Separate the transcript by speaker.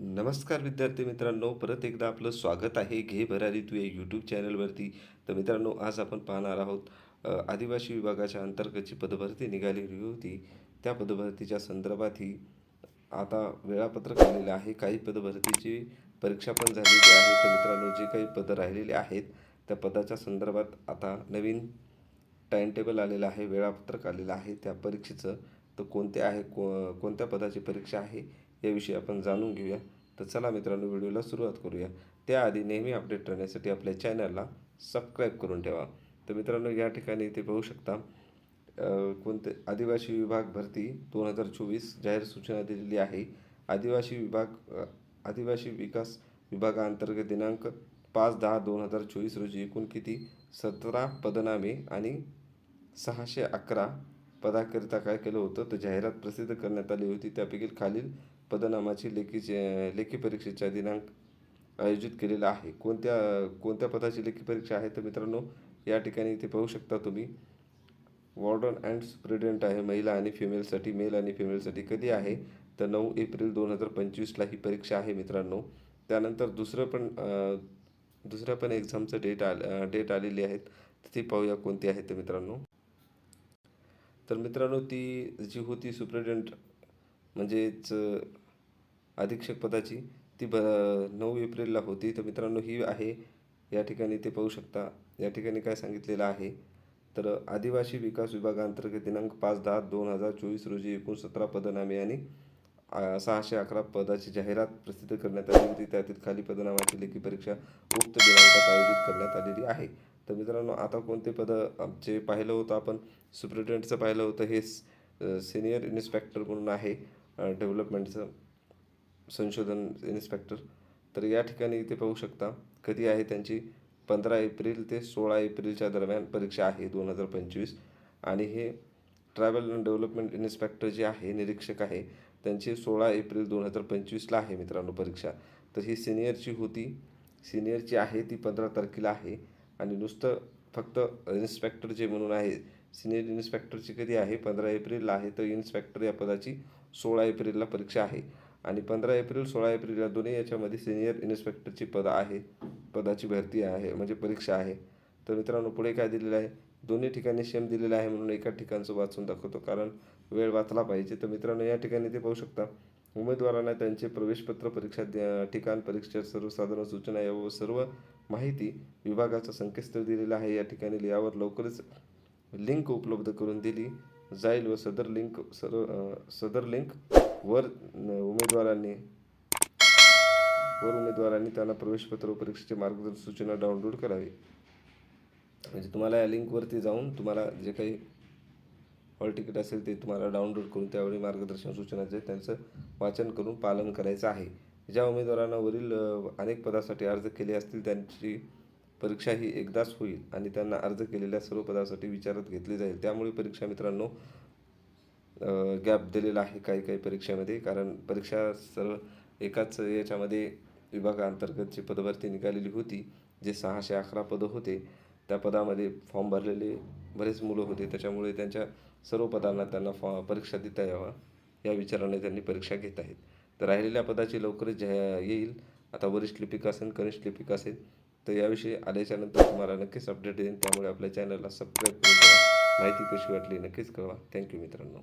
Speaker 1: नमस्कार विद्यार्थी मित्रांनो परत एकदा आपलं स्वागत आहे घे भरारी तू या यूट्यूब चॅनलवरती तर मित्रांनो आज आपण पाहणार आहोत आदिवासी विभागाच्या अंतर्गतची पदभरती निघालेली होती. त्या पदभरतीच्या संदर्भात ही आता वेळापत्रक आलेलं आहे. काही पदभरतीची परीक्षा पण झालेली आहे. तर मित्रांनो जे काही पदं राहिलेले आहेत त्या पदाच्या संदर्भात आता नवीन टाईमटेबल आलेलं आहे वेळापत्रक आलेलं आहे. त्या परीक्षेचं तर कोणते आहे को कोणत्या पदाची परीक्षा आहे याविषयी आपण जाणून घेऊया. तर चला मित्रांनो व्हिडिओला सुरुवात करूया. त्याआधी नेहमी अपडेट राहण्यासाठी आपल्या चॅनलला सबस्क्राईब करून ठेवा. तर मित्रांनो या ठिकाणी इथे पाहू शकता कोणते आदिवासी विभाग भरती दोन हजार चोवीस जाहीर सूचना दिलेली आहे. आदिवासी विभाग आदिवासी विकास विभागाअंतर्गत दिनांक पाच दहा दोन हजार चोवीस रोजी एकूण किती? सतरा पदनामे आणि सहाशे अकरा पदाकरिता काय केलं होतं? तर जाहिरात प्रसिद्ध करण्यात आली होती. त्यापैकी खालील पदनामाची लेखीचे लेखी परीक्षेचा दिनांक आयोजित केलेला आहे. कोणत्या कोणत्या पदाची लेखी परीक्षा आहे? तर मित्रांनो या ठिकाणी इथे पाहू शकता तुम्ही. वॉर्डन अँड सुप्रिटेंडंट आहे महिला आणि फिमेलसाठी मेल आणि फिमेलसाठी कधी आहे? तर नऊ एप्रिल दोन हजार पंचवीसला ही परीक्षा आहे मित्रांनो. त्यानंतर दुसरं पण दुसऱ्या पण एक्झामचं डेट आल डेट आलेली आहेत. ती पाहूया कोणती आहे तर मित्रांनो. तर मित्रांनो ती जी होती सुप्रिटेंडंट म्हणजेच अधीक्षक पदाची ती ब नऊ एप्रिलला होती. तर मित्रांनो ही आहे. या ठिकाणी ते पाहू शकता. या ठिकाणी काय सांगितलेलं आहे? तर आदिवासी विकास विभागाअंतर्गत दिनांक पाच दहा दोन हजार चोवीस रोजी एकूण सतरा पदनामे आणि सहाशे अकरा पदाची जाहिरात प्रसिद्ध करण्यात आली होती. त्यातील खाली पदनामाची लेखी परीक्षा उक्त दिनांकात आयोजित करण्यात आलेली आहे. तर मित्रांनो आता कोणते पदं जे पाहिलं होतं आपण सुप्रिटेंडचं पाहिलं होतं हे सिनियर इन्स्पेक्टर म्हणून आहे डेव्हलपमेंटचं. संशोधन इन्स्पेक्टर. तर या ठिकाणी इथे पाहू शकता कधी आहे त्यांची पंधरा एप्रिल ते सोळा एप्रिलच्या दरम्यान परीक्षा आहे दोन हजार पंचवीस. आणि हे ट्रॅव्हल अँड डेव्हलपमेंट इन्स्पेक्टर जे आहे निरीक्षक आहे त्यांची सोळा एप्रिल दोन हजार पंचवीसला आहे मित्रांनो परीक्षा. तर ही सिनियरची होती. सिनियरची आहे ती पंधरा तारखेला आहे. आणि नुसतं फक्त इन्स्पेक्टर जे म्हणून आहे सिनियर इन्स्पेक्टरची कधी आहे पंधरा एप्रिलला आहे तर इन्स्पेक्टर या पदाची सोळा एप्रिलला परीक्षा आहे. आणि पंधरा एप्रिल सोळा एप्रिल या दोन्ही याच्यामध्ये सिनियर इन्स्पेक्टरची पदं आहे पदाची भरती आहे म्हणजे परीक्षा आहे. तर मित्रांनो पुढे काय दिलेलं आहे? दोन्ही ठिकाणी सेम दिलेलं आहे म्हणून एका ठिकाणचं वाचून दाखवतो कारण वेळ वाचला पाहिजे. तर मित्रांनो या ठिकाणी ते पाहू शकता. उमेदवारांना त्यांचे प्रवेशपत्र परीक्षा द्या- ठिकाण परीक्षा सर्वसाधारण सूचना या सर्व माहिती विभागाचं संकेतस्थळ दिलेलं आहे. या ठिकाणी यावर लवकरच लिंक उपलब्ध करून दिली जाईल व सदर लिंक सर्व सदर लिंक वर उमेदवारांनी वर उमेदवारांनी त्यांना प्रवेशपत्र व परीक्षेचे मार्गदर्शक सूचना डाउनलोड करावी. म्हणजे तुम्हाला या लिंकवरती जाऊन तुम्हाला जे काही हॉल तिकीट असेल ते तुम्हाला डाउनलोड करून त्यावेळी मार्गदर्शन सूचनाचे त्यांचं वाचन करून पालन करायचं आहे. ज्या उमेदवारांना वरील अनेक पदासाठी अर्ज केले असतील त्यांची परीक्षा ही एकदाच होईल आणि त्यांना अर्ज केलेल्या सर्व पदासाठी विचारात घेतली जाईल. त्यामुळे परीक्षा मित्रांनो गॅप दिलेला आहे काही काही परीक्षेमध्ये. कारण परीक्षा सर्व एकाच याच्यामध्ये विभागाअंतर्गतची पदभरती निघालेली होती जे सहाशे अकरा पदं होते. त्या पदामध्ये फॉर्म भरलेले बरेच मुलं होते. त्याच्यामुळे त्यांच्या सर्व पदांना त्यांना फॉ परीक्षा देता यावा या विचाराने त्यांनी परीक्षा घेत आहेत. तर राहिलेल्या पदाची लवकरच जाहि येईल. आता वरिष्ठ लिपिक असेल कनिष्ठ लिपिक असेल तर याविषयी आल्याच्यानंतर तुम्हाला नक्कीच अपडेट देईन त्यामुळे आपल्या चॅनलला सबस्क्राईब करून माहिती कशी वाटली नक्कीच कळवा. थँक्यू मित्रांनो.